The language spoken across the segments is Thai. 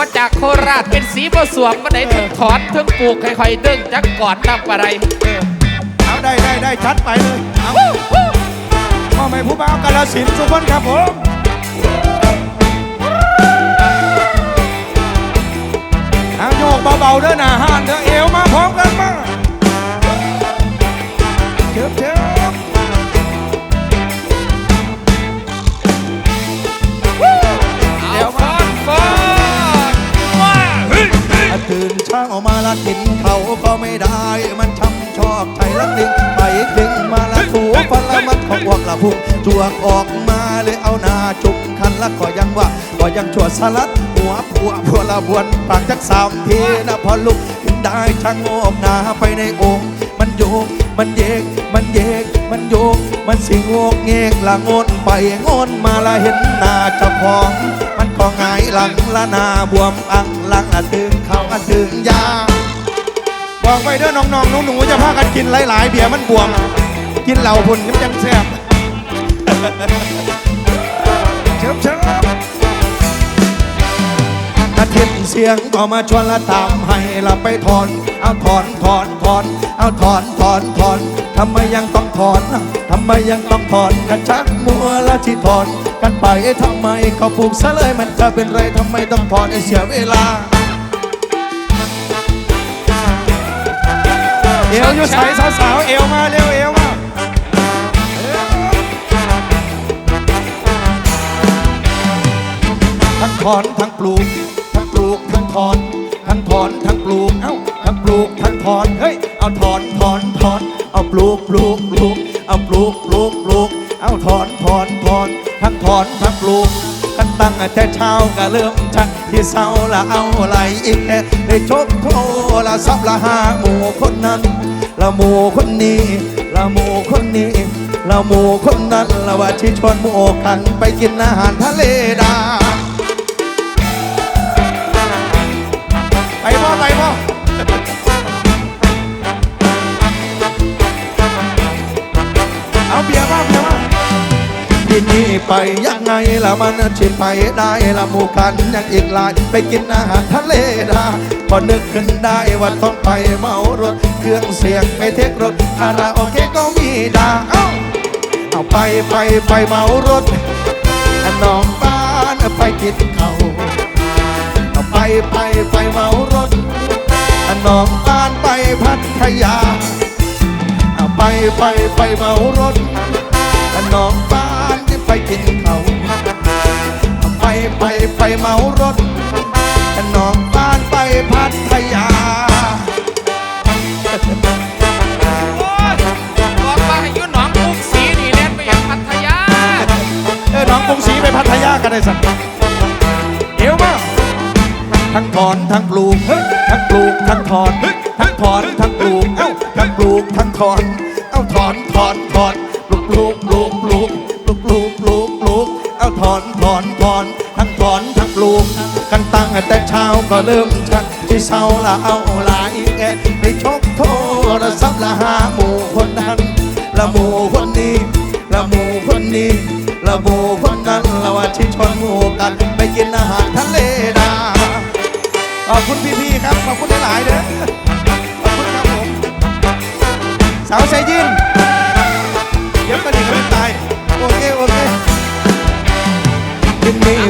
มาจากโคราชเป็นสีผสวมมาไหนถึงถอนถึงปลูกค่อยๆดึงจักก่อนนำอะไรเอาได้ได้ได้ชัดไปเลยเอาพ่อแม่ผู้บ่าวกาลสินสุพรรณคนครับผมเอาโยกเบาๆเด้อหนาห้านเด้อเอวมาพร้อมกันมา ละกินเขาก็ไม่ได้ มันช้ำชอบใจละติงไปดึงมาละถูพละมันของวกละพุงจวกออกมาเลยเอาหน้าจุ่มคันละก็ยังว่าก็ยังชั่วสลัดหัวผัวผัวละบวนปากจักสามทีนะพอลุกขึ้นได้ช่างโงกหน้าไปในองค์มันโยกมันเยกมันเยกมันโยกมันสิงโงกเงกละงนไปงนมาละเห็นหน้าเจ้าของมันก็หงายหลังละหน้าบวมอังหลังอะตึงเขาอะตึงยา บอกไว้เด้อน้องๆหนูๆจะพากันกินหลายๆเบียร์มันบวมกินเหล้าพุ่นมันยังแซ่บเชิบเชิบกระเทียนเสียงก็มาชวนละตามให้ละไปถอน เอาถอนถอนถอนเอาถอนถอนถอนทำไมยังต้องถอนทำไมยังต้องถอนกันชักมัวละที่ถอน กันไปทำไมก็ปลูกซะเลยมันจะเป็นไรทำไมต้องถอนไอ้เสียเวลา เอวอยู่ใส่สาวๆเอวมาเร็วเอวมาทั้งถอนทั้งปลูก ทั้งปลูกทั้งถอนทั้งถอนทั้งปลูกเอ้าทั้งปลูกทั้งถอนเฮ้ยเอาถอนถอนถอนเอาปลูกปลูกปลูกเอาปลูกปลูกปลูกเอาถอนถอนถอนทั้งถอนทั้งปลูก ตั้งแต่เช้าก็เริ่มชักที่เศร้าละเอาไหลอีกแค่ได้ชกโทละซับละหาหมู่คนนั้นละหมู่คนนี้ละหมู่คนนี้ละหมู่คนนั้นละว่าที่ชวนหมู่กันไปกินอาหารทะเล ที่นี่ไปยังไงละมันชิไปได้ละหมู่กันยังอีกหลายไปกินอาหารทะเลดาพอนึกขึ้นได้ว่าต้องไปเมารถ เครื่องเสียงไปเทครถคาราโอเกะก็มีดาเอ้าเอาไปไปไปเมารถน้องบ้านไปกินเขาเอาไปไปไปเมารถน้องบ้านไปพัทยาเอาไปไปไปเมารถ ไปกินเขาไปไปไปเมารถน้องบ้านไปพัทยาบอกมาให้ยุหนงศรีนี่เล่นไปยังพัทยาเออน้องกรุงศรีไปพัทยากันได้สักเอวมาทั้งถอนทั้งปลูกทั้งปลูกทั้งถอนทั้งถอนทั้งปลูกเอ้าทั้งปลูกทั้งถอนเอ้าถอนถอน แต่เช้าก็เริ่มชักที่เศร้าละเอาหลายแกไปชกโทรศัพท์ละหาหมู่คนนั้นละหมู่คนนี้ละหมู่คนนี้ละหมู่คนนั้นละว่าที่ชนหมู่กันไปกินอาหารทะเลดาขอบคุณพี่ๆครับขอบคุณหลายๆเด้อขอบคุณครับผมสาวเซยิน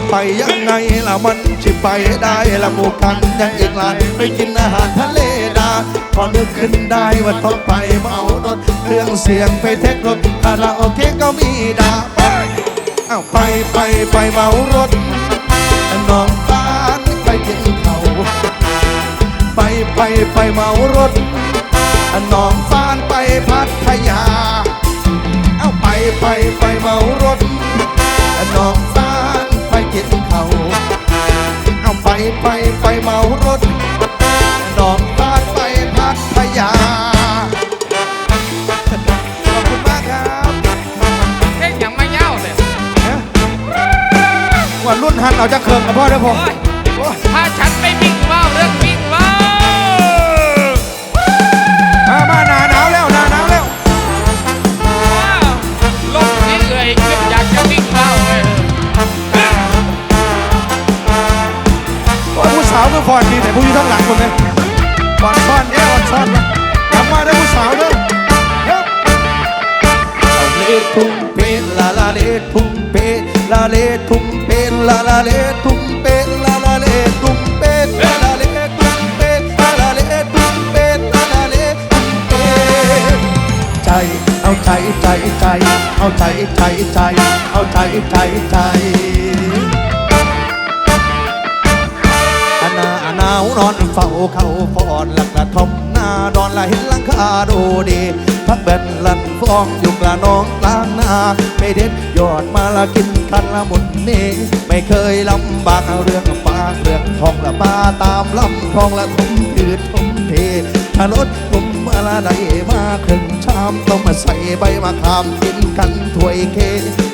ไปยังไงล่ะมันสิไปได้ละหมูกันยังอีกหลายไปกินอาหารทะเลดาพอนึกขึ้นได้ว่าต้องไปเมารถเครื่องเสียงไปเทครถคาราโอเกะก็มีดาไปเอาไปไปไปเมารถน้องบ้านไปกินเขาไปไปไปเมารถน้องบ้านไปพัทยา เอาไปไปไปเมารถน้องบ้านไปกิน เขาเอาไปไปไปเมารถน้องบ้านไปพัทยา ขอบคุณมากครับเฮ้ยยังไม่เย้าเลยว่ารุ่นหันเอาจะเคิงกับพ่อเด้อผมโอ้ยโอ้ยถ้าฉันไม่วิ่าวก็ฟอนดีแต่ผู้ที่ทั้งหลังคนเลยบอลซ่อนแย่บอลซ่อนนะกลับมาได้ผู้สาวเด้อเลทุ่งเป็นลาลาเลทุ่งเปลาเลทุ่งเปลาลาเลทุ่งเป็นลาลาเลทุ่งเป็นลาลาเลทุ่งเป็นลาลาเลทุ่งเป็นลาลาเลทุ่งเป็นใจเอาใจใจใจเอาใจใจใจเอาใจใจใจาวนอนเฝ้าเขาฟอนหลักระทบหน้าดอนละเห็นลังคาดูดีพักเบ็ดลันฟองอยู่กละน้องล้างนาไม่เด็ดยอดมาละกินคันละมุนนี้ไม่เคยลำบากเรื่องปากเรื่องทองละปาตามลำคลองละทุ่มยืดทุ่มเทถ้ารถลม ละไดมาครึ่งชามต้องมาใส่ใบมะขามกินกันถ้วยเค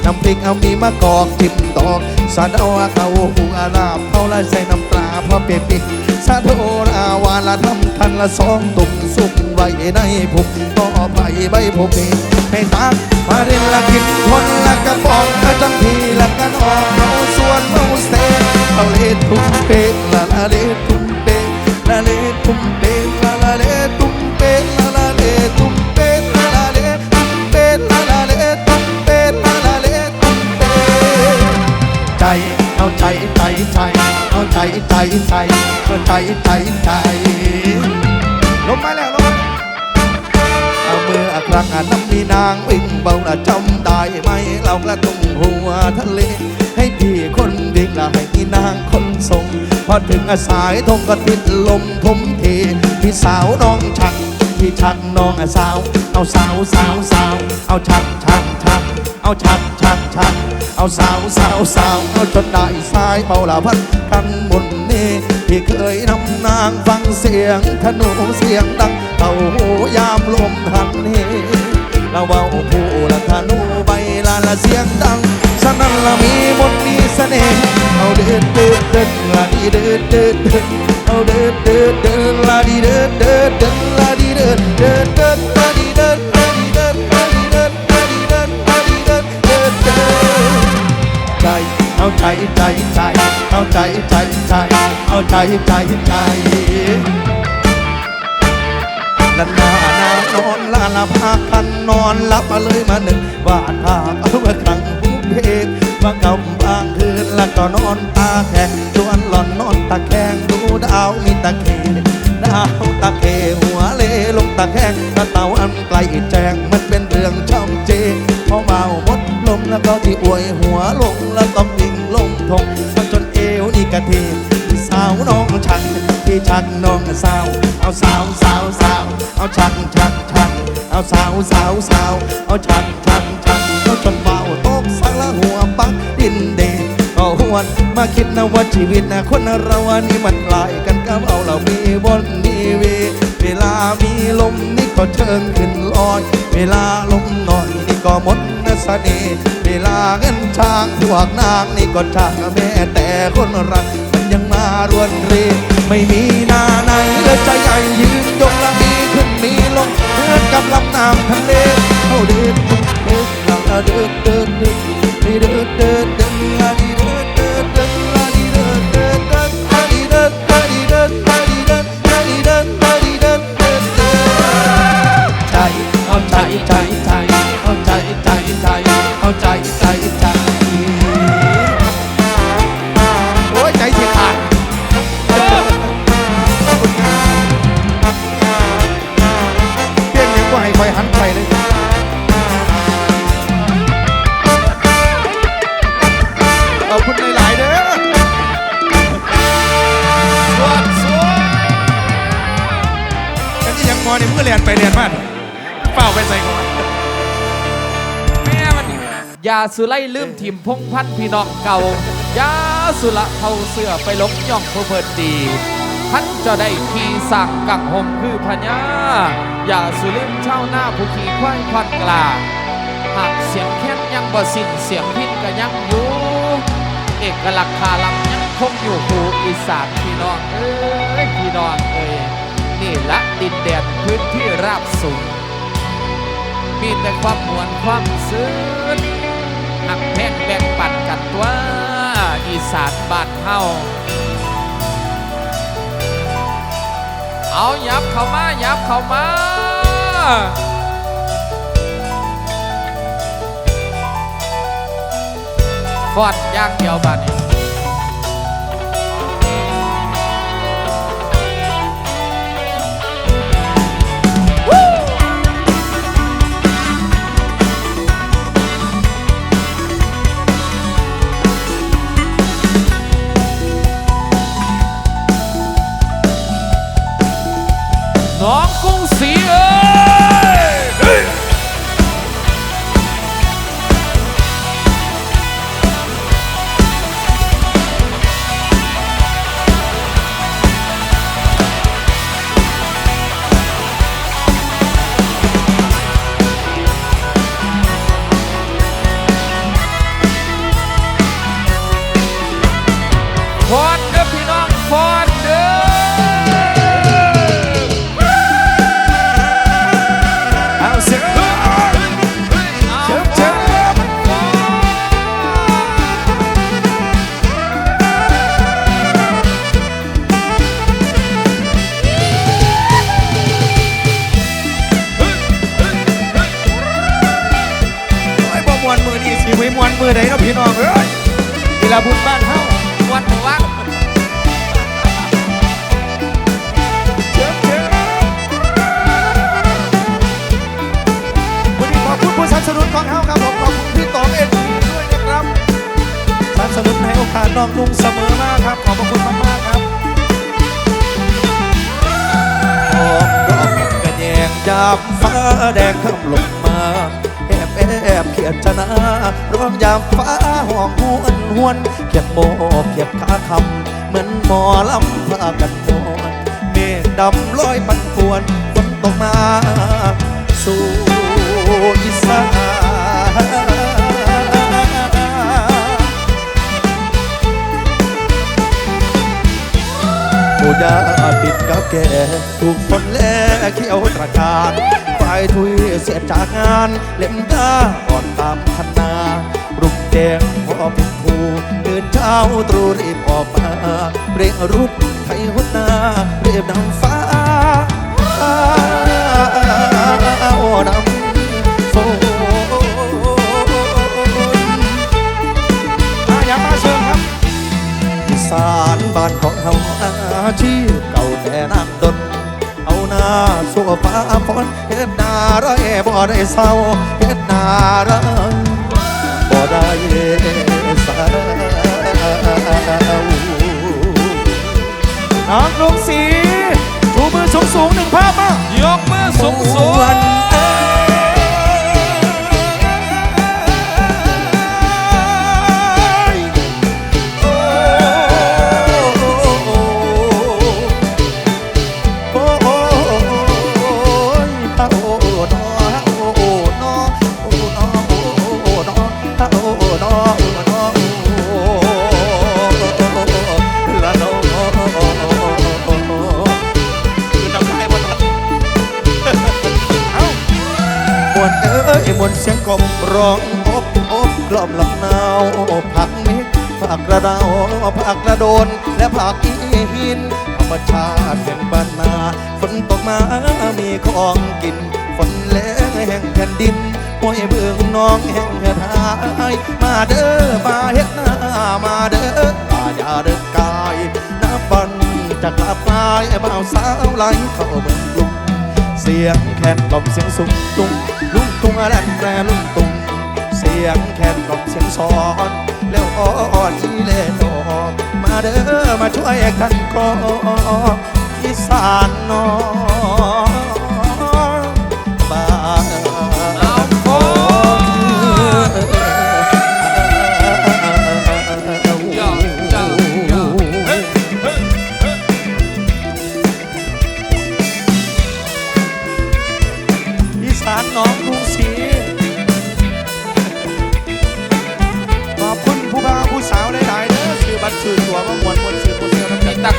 น้ำพริกเอามีมะกอกจิ้มตอกสาดเอาเขาหูอาลาบเขาละใส่น้ำปลาพอเปียกสาโทราวานละทำคันละสองตุ่มสุกไว้ในผุกต่อไปใบผุเอให้ตักมาเรียนละกินคนละกระป๋องกระจังพีละกันออกเอาส่วนเอาเศษเอาเลทุ่มเปละละเลทุ่มเปละเลทุ่มเป ใจใจใจเอาใจใจใจเอาใจใจใจลงไปแล้วลงเอาเมื่อครั้งน้ำมีนางวิ่งเบาละจำได้ไหมเรากระตุ้งหัวทะเล ให้พี่คนวิ่งละให้นางคนทรงพอถึงสายทงก็ติดลมทุ่มเทพี่สาวน้องชักพี่ชักน้องสาว เอาสาวสาวสาวเอาชักชักชักเอาชักชัก ทัน เอาสาวสาวสาวจนได้สายเป่าละพันทันมุนนี่ที่เคยนำนางฟังเสียงธนูเสียงดังเป่าหูยามลมทันนี้เรวเบาผู้ละธนูใบละละเสียงดังฉะนั้นละมีมุนมีเสน่ห์เอาเดินเดินเดินละดีเดินเดินเดินเอาเดินเดินเดินละดีเดินเดินเดินละดีเดินเดินเดินละดีเดิน ใจใจใจ เอาใจใจใจ เอาใจใจใจลันนานานอนลาลาพักพันนอนหลับมาเลยมาหนึ่งวาดภาเอาไว้ครั้งบุพเพบางกำบางคืนแล้วก็นอนตาแข็งชวนหลอนนอนตาแข็งดูดาวมีตาเขดาวตาเคหัวเลลงตาแข็งตะเต่าอันไกลแจ้งมันเป็นเรื่องช่องเจพอเมาหมดลมแล้วก็ที่อวยหัวลงแล้วก็ะเทสาวน้องฉันที่ชักน้องสาว เอาสาวสาวสาวเอาชักชักชักเอาสาวสาวสาวเอาชักชักชักเอาจนเบาตกสังละหัวปักดินเดนก็หวนมาคิดนะว่าชีวิตนะคนเราวันนี้มันลายกันกับเอาเรามีบนมีเว เวลามีลมนี่ก็เชิงขึ้นลอย เวลาลมหน่อยนี่ก็หมดนะเสน่ห์ ลาเงินช้างพวกนางนี่ก็ช่างแม่แต่คนรักมันยังมารวนเรไม่มีหน้าไหนและใจใหญ่ยืนยงละมีขึ้นมีลงเหมือนกับลำน้ำทะเลเขาเดินเดินหลังเดินเดินเดินเดินเดินเดิน กันที่ยังมอนี่มือเรียนไปเรียนมาเฝ้าไปใส่ก่อนแม่มันยาสุไลลืมถิ่มพงพันพี่น้องเก่ายาสุละเท่าเสือไปลงย่องเพอเพลินดีท่านจะได้ขี่สั่งกังหมคือพญาอย่าสุลืมเช่าหน้าผู้ขี่ควายควันกลาหากเสียงแค้นยังบ่สิ้นเสียงพินก็ยังอยู่เอกลักษณ์คาลัมยังคงอยู่หูอีสานพี่น้องเอ้ยพี่น้อง นี่ละดินแดนพื้นที่ราบสูง มีแต่ความมวลความซึ้งหักแพงแบ่งปันกันตัวอีสานบ้านเฮาเอายับเข้ามายับเข้ามาฟอดย่างเดียวบานี้ วนเขียดโมเขียดขาคำเหมือนหมอลำพากันมวนเมฆดำลอยปันป่วนฝนตกมาสู่อีสานผู้ยาติดกับแก่ถูกฝนแลเขียวตระการฝ่ายทุยเสียจากงาน เล่มตาอ่อนตามคันนา รุมแดงพอเป็ นผู้ตื่นเช้าตรู่รีบออกมาเร่งรุดไทยหุดนาเรียบนำฟ้าโอ้นำฝนอาอย่ามาเชิญครับอีสานบ้านของเฮาอาชีพเก่าแต่น้ำดนเอาหน้าสู้ฟ้าฝนเฮ็ดนาร้อยบ่ได้เศร้าเฮ็ดนาร้อยบ่ได้ น้องลุงศรีชูมือสูงสูงๆหนึ่งภาพมายกมือสูงสูง ร้องอบอบกล่อมลำนาวผักมิกผักกระดาวผักกระโดน และผักอีหินธรรมชาติเป็นบ้านนาฝนตกมามีของกินฝนแรงแห่งแผ่นดินห้วยเบืองน้องแห่งทายมาเด้อมาเฮ็ดหน้ามาเด้อป่าอย่าเด้อกายน้ำบันจะกลับมาเบาวสาวไหลเข้าเมืองกรุงเสียงแคนกล่อมเสียงสุงตุงลุงตุงอะไรแปรลุงตุง สียงแคนกล่อมเสียงสอน แล้วอ่อนที่เล่นอมาเด้อมาช่วยกันกออีสานนอง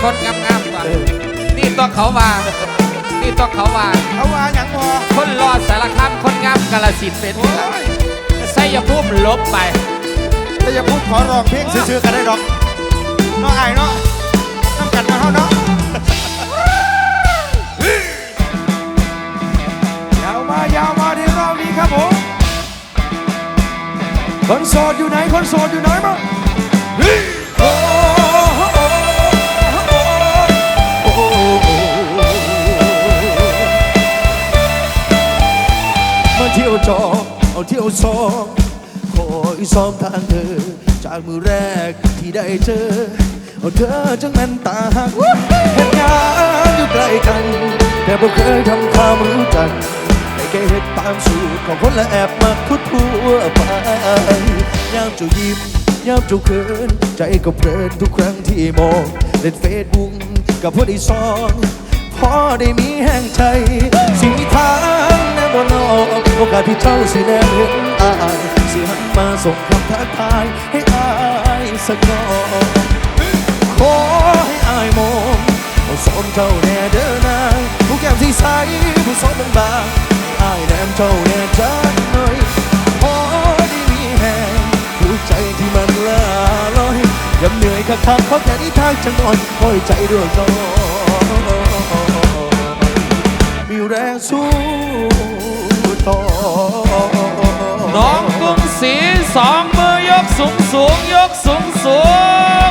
คนงามๆกว่านี่ต้อเขาวานี่ต้อเขาวาเขาวาอย่างพอคนรอสารคามคนงามกาลสิทธิ์เป็นไสยภูมลบไปไสยภูมขอร้องเพลงซื้อๆกันได้ดอกน้องไอ้เนาะน้ำกัดนมาเท่าเนาะยาวมายาวมาที่รอบนี้ครับผมคนโสดอยู่ไหนคนโสดอยู่ไหนบ้าง จอเอาเที่ยวซองคอยซ้อมทางเธอ จากมือแรกที่ได้เจอเอาเธอจังแม่นตาหักเห็นงานอยู่ใกล้กัน แต่บ่เคยทำความรู้จักแต่แค่เห็นตามสูตรของคนและแอบมาทุดทั่วไปยามเจ้ายิ้มยามเจ้าเขินใจก็เพลินทุกครั้งที่มองเล่นเฟซบุ๊กกับพวกอีซองพอได้มีแห่งใจ อกาสที่เจ้าสิแนมเห็นอายสิหันมาส่งคำทักทายให้อายสักหน่อยขอให้อายมองเอาสมเจ้าแน่เด้อนางผู้แก้มสีใสผู้สมบางบางอายแนมเจ้าแน่จักหน่อยพอได้มีแหงรู้ใจที่มันละลอยยำเหนื่อยคักคักๆขอแค่นี้ทางจะนอนคอยใจเรื่องน้อยมีแรงสู้ ต่อน้องกรุงศรีสองมือยกสูงสูงยกสูงสูง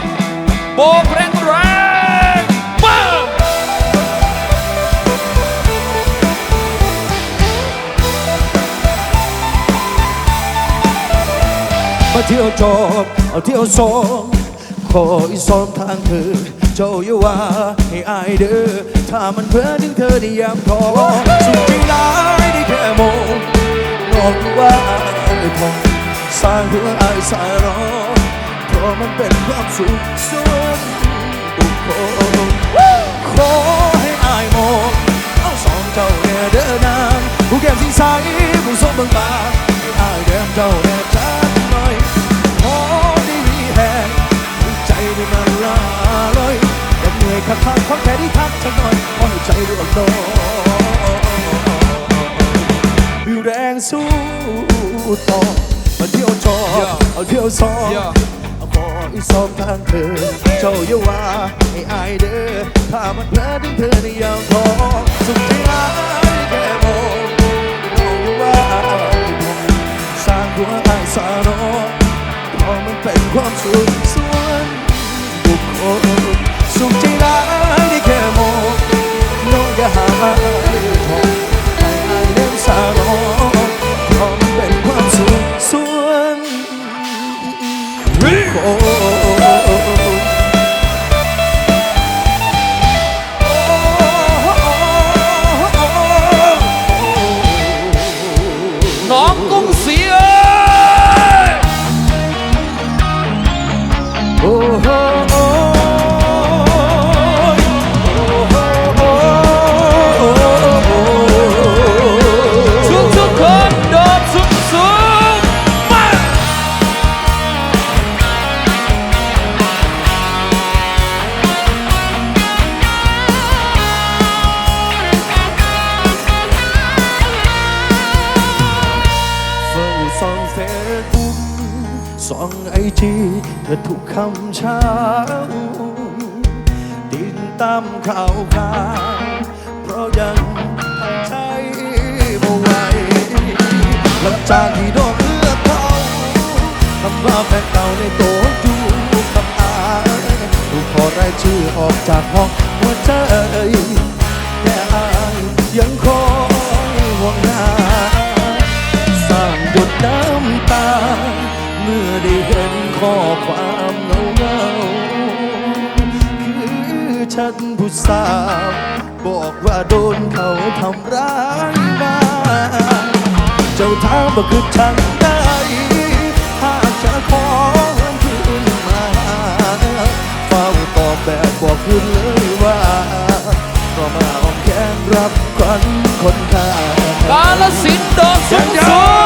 โบกแรงแรงปังมาเที่ยวจบเอาเที่ยวซองขออีซ้อมทางเธอ เจ้าอย่าว่าให้อายเด้อถ้ามันเพ้อถึงเธอได้ยามทอสุดที่ร้ายได้แค่มองนอกว่าอายพอสร้างเพื่ออายสายรอเพราะมันเป็นความสุขส่วนบุคคขอให้อายมองเอาสองเจ้าแน่เด้อนางผู้แก้มสีใสผู้สมบางบาให้อายแดมเจ้าแน่จัดหน่อยพอได้มีแหงใจได้มันละ แต่เหนื่อยคักคักๆขอแค่ได้ทักสักหน่อยขอให้ใจร่วงโตมีแรงสู้ต่อมาเที่ยวจอเอาเที่ยวซอเอาขออีสองทางเธอ เจ้าอย่าว่าให้อายเด้อถ้ามันเพลอถึงเธอในยามทองสุดที่อายแค่มองมองว่าอายพอสร้างหัวอายสารอเพราะมันเป็นความสุขส่วนบุคคล สุขใจร้ายได้แค่มองน้องอย่าหาไม่พอให้อายเล่นสารอเพราะมันเป็นความสุขส่วนคค ส่องไอจีเธอทุกคำเช้าติดตามข่าวคราวเพราะยังทำใจบ่ไหวหลังจากที่โดนเลือกเขาคำว่าแฟนเก่าในโต๊ะดูคำอายถูกขอรายชื่อออกจากห้องหัวใจแต่อายยังคอยห่วงหาสร้างหยดน้ำตา เมื่อได้เห็นข้อความเงาเงาคือฉันผู้สาวบอกว่าโดนเขาทำร้ายมา เจ้าถามว่าคือฉันได้หากจะขอคืนมาเฝ้าตอบแบบบอกคืนเลยว่าก็มาอ้อมแขนรับขวัญคนข้ากาลสินธุ์โดดสูงสูง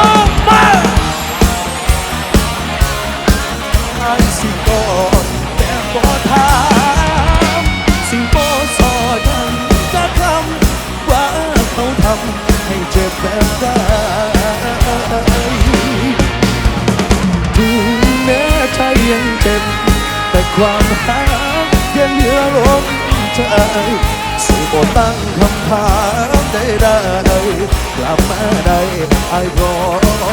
เจ็บแต่ความหักยังเหลือลมใจสิบ่ตั้งคำถามใดๆกลับมาได้ไอ้พร้อมโอ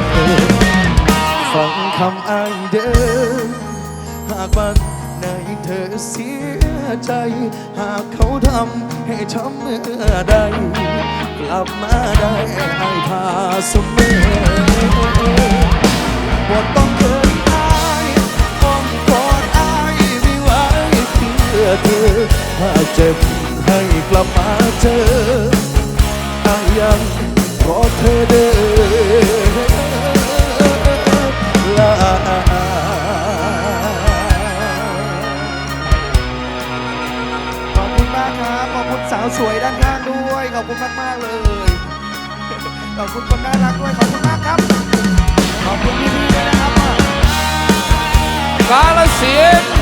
ดเธอฟังคำอายเด้อหากวันไหนเธอเสียใจ หากเขาทำให้ช้ำเมื่อใด กลับมาได้ไอ้ทาเสมอบทต้องเกินอาย ถ้าเจ็บให้กลับมาเจออายังรอเธอเด้อลาขอบคุณมากครับ ขอบคุณสาวสวยด้านข้างด้วย ขอบคุณมากมากเลย ขอบคุณคนน่ารักด้วย ขอบคุณมากครับ ขอบคุณพี่ๆด้วยนะครับ กาลเสินธุ์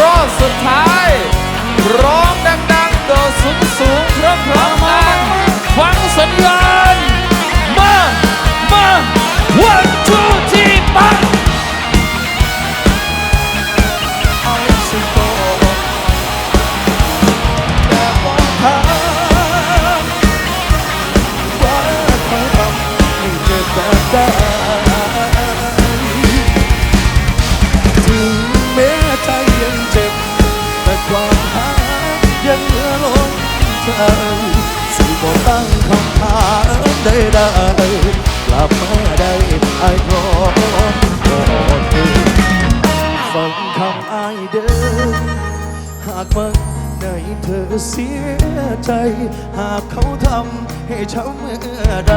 รอบสุดท้าย ร้องดังๆโดดสูงสูงๆพร้อมๆกันฟังสัญญาณมา มา one two three ไปเได้กลับมาได้ไอ้รอรอเธอฟังคำไอายเดินหากวันไหนเธอเสียใจ หากเขาทำให้ช้ำเมื่อใด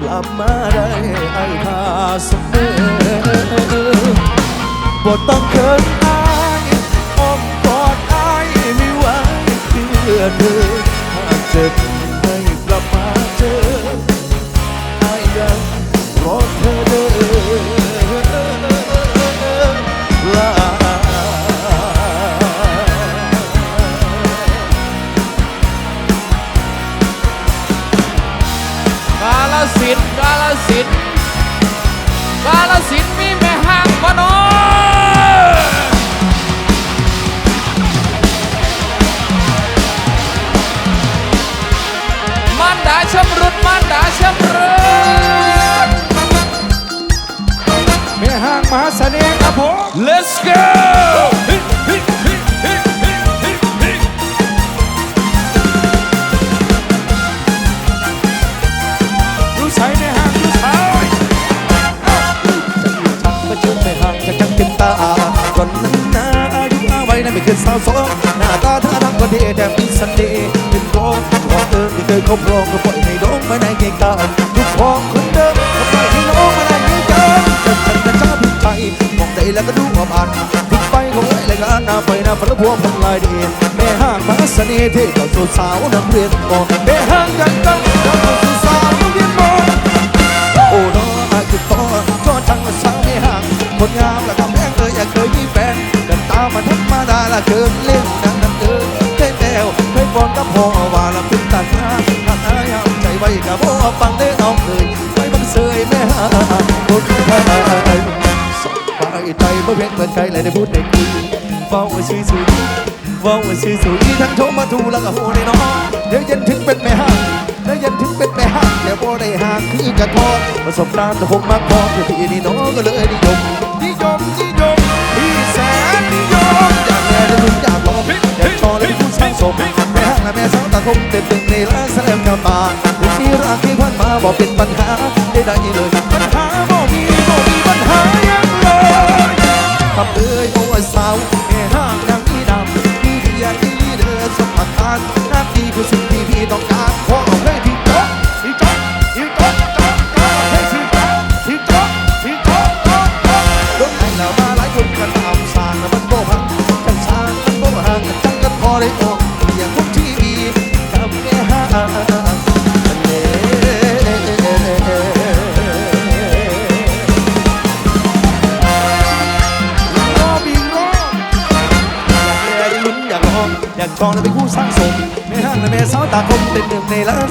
กลับมาได้ไอ้ทาเสมอบทต้องเกินอายอ้อมกอดอายไม่ไหวเพื่อเธอหากเจ็บ ลสินธุ์กาลสินธุ์มีแม่ห้างบ่น้อยมันดาชำรุดมันดาชำรุดแม่ห้างมหาเสน่ห์ครับผม Let's go ก็ดีแต่มีเสน่ห์เป็นโรคขอเดินที่เคยคบรองก็ปล่อยให้น้องมาในเกงกาทุกพองคนเดิมก็ปล่อยให้น้องมาในเกงกาจะฉันจะจ้าพิใจมองใดแล้วก็ดูว่าผ่านพิกไปก็ไว้เลยกันหน้าไปหน้าฝันพวงพันลายเดียนแม่ห้างมาสน่ห์ที่เจ้าสาวสาวนักเรียนมองแม่ห้างกันกันเจ้าสาวนักเรียนมองโอ้น้ออาคือต่อจอจังสาวไม่ห่างคนงามและกำแพงเลยอยากเคยมีแฟนเดินตามมาธรรมดาละเกินเล่นดัง บพ่อว่าละเป็นตัดหน้าทางอายาใจไว้กับพ่อฟังได้เอาเลยไม่บังเสยแม่ห่างคนไทยสบายใจเมื่อเพลงเปิดใจเลยได้พูดได้คุยเฝ้าว่าชื่อสุยเฝ้าว่าชื่อสุยทั้งโทรมาทูแล้วก็โหในน้องเดี๋ยวเย็นถึงเป็นแม่ห่างแล้วยันถึงเป็นแม่ห้างแต่บ่ได้ห่างคือกระทอประสบการณ์แต่คงมากพอที่นี่น้องก็เลยนิยมนิยมนิยมที่แสนนิยมอยากแม่ได้ทุกอยากลองอยากชอเลยผู้สร้างสม แม่ห้างและแม่สาวตาคงเต็มตึงในร้านแสลมแก้วตาถึงที่รักที่พันมาบอกเป็นปัญหาได้ได้เลยปัญหา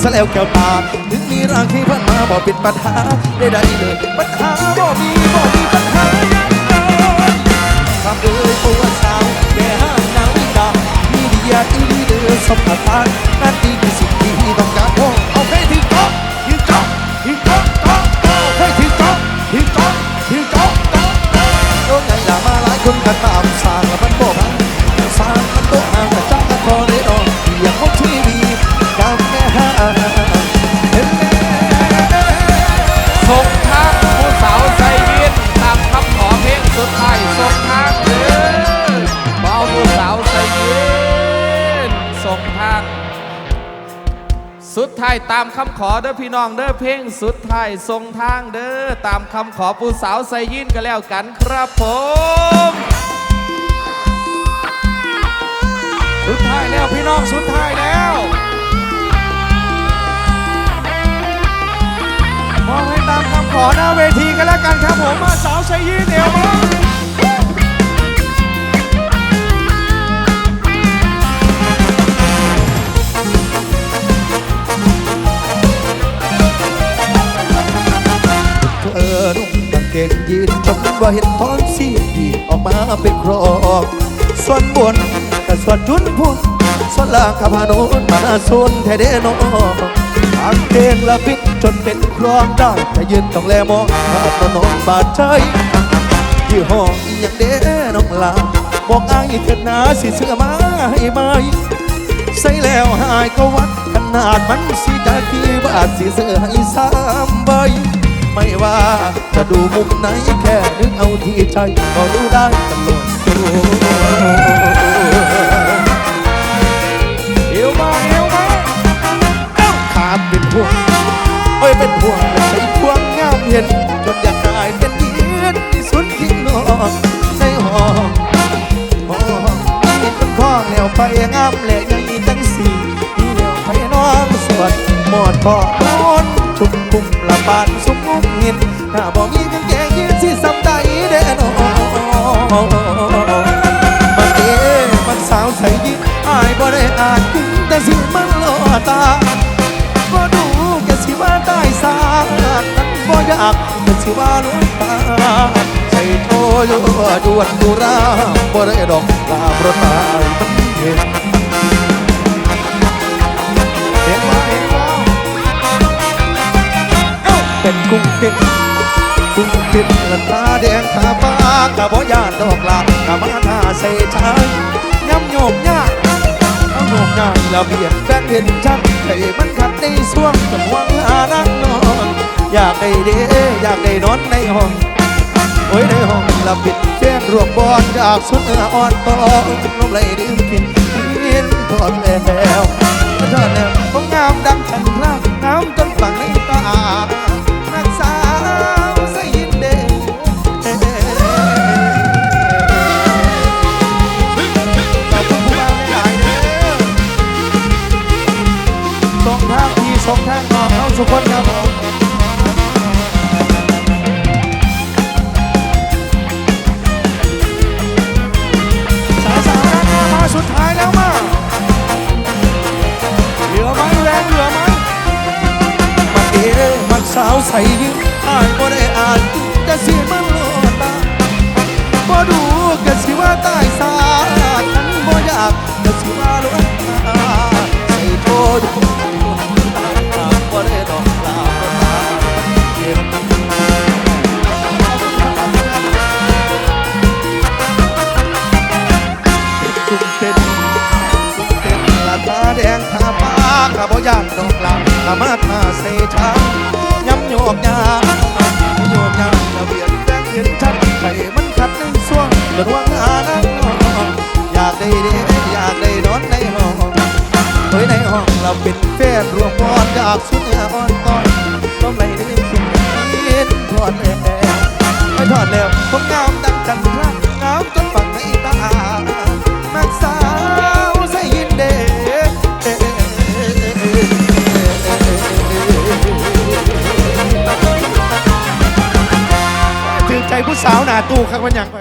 ซะแล้วแก้วตาถึงมีร่างที่เพันมาบอกเป็นปัญหาได้ได้เลยปัญหาบ่มีบ่มีปัญหายังเลยคำเอ่ยปวดสาวแก่ห้างนางวิดามีดียาอีดีเดือสมผัสายตามคำขอเด้อพี่น้องเด้อเพลงสุดท้ายทรงทางเด้อตามคำขอผู้สาวใส่ยินก็แล้วกันครับผม สุดท้ายแล้วพี่น้องสุดท้ายแล้วมองให้ตามคำขอหน้าเวทีกันแล้วกันครับผมมาสาวชัยยีนเอวมา เห็นท้อนสีออกมาเป็นครอกส่วนบนกับส่วนจุนพุ่นส่วนล่างกับพานุนมาส่วนแท้เดโนกางเกงละพิษจนเป็นครองได้แต่ยืนต้องแลมองภาพนองบาดใจยี่ห้ออีหยังเด้น้องลาบอกอายเถิดนาสิเสื้อมาให้ไหมใส่แล้วหายก็วัดขนาดมันสิจะกี่บาทสิเสื้อให้สามใบ ไม่ว่า จะดูมุมไหนแค่นึกเอาที่ใจก็รู้ได้ตลอดตัวเอวมาเอวมาเอ้าขาเป็นพวงเอ้ยเป็นพวงใช่พวงงามเห็น จนอยากได้เป็นเยียนที่สุดที่นอกในห้องมองมีคนคล้อแล้วไปงามและยังมีตั้งสี่มีแล้วไปน้องสวดหมดก่อนชุมคุม บานสุมมุมหินถ้าบ่มีกางเกงยีนสิสำได้เด้อนมันเอ๋มันสาวใส่ยินอายบ่ได้อาจกินแต่สิมันล่อตาก็ดูแกสิว่าได้สาดนั้นบ่อยากแกสิว่าลวงตาใส่โทอยู่ดวนดูราบ่ได้ดอกลาเพระตายมันเห็น เป็นกุ้งเต้นกุ้งเต้นละตาแดงตาฟ้ากะบ่ยานดอกลากะมาท่าใส่ชายย้ำโยมยากเอาโงงง่ายแล้วเบียดแฟนเห็นชัดใจมันขัดในช่วงจังหวะหานั่งนอนอยากได้เด้อยากได้นอนในห้องโอ้ยในห้องละปิดแจ้งรวมบอลจากสุดเนื้ออ่อนตองลมไหลดื่มกินกินทอดแล้วทอดแล้วก็งามดังฉันพลางามจนฝังในตา สุขคนครับผมสาวสาวๆด้านหน้ามาสุดท้ายแล้วมาเหลือไหมแรงเหลือไหมมาเอ๋มันสาวใส่ยิ้มอ่านบ่ได้อ่านจะเสิมันโลตาบ่ดูก็สิว่าตายสาฉันบ่อยากก็สิว่าลวงตา ถือใจ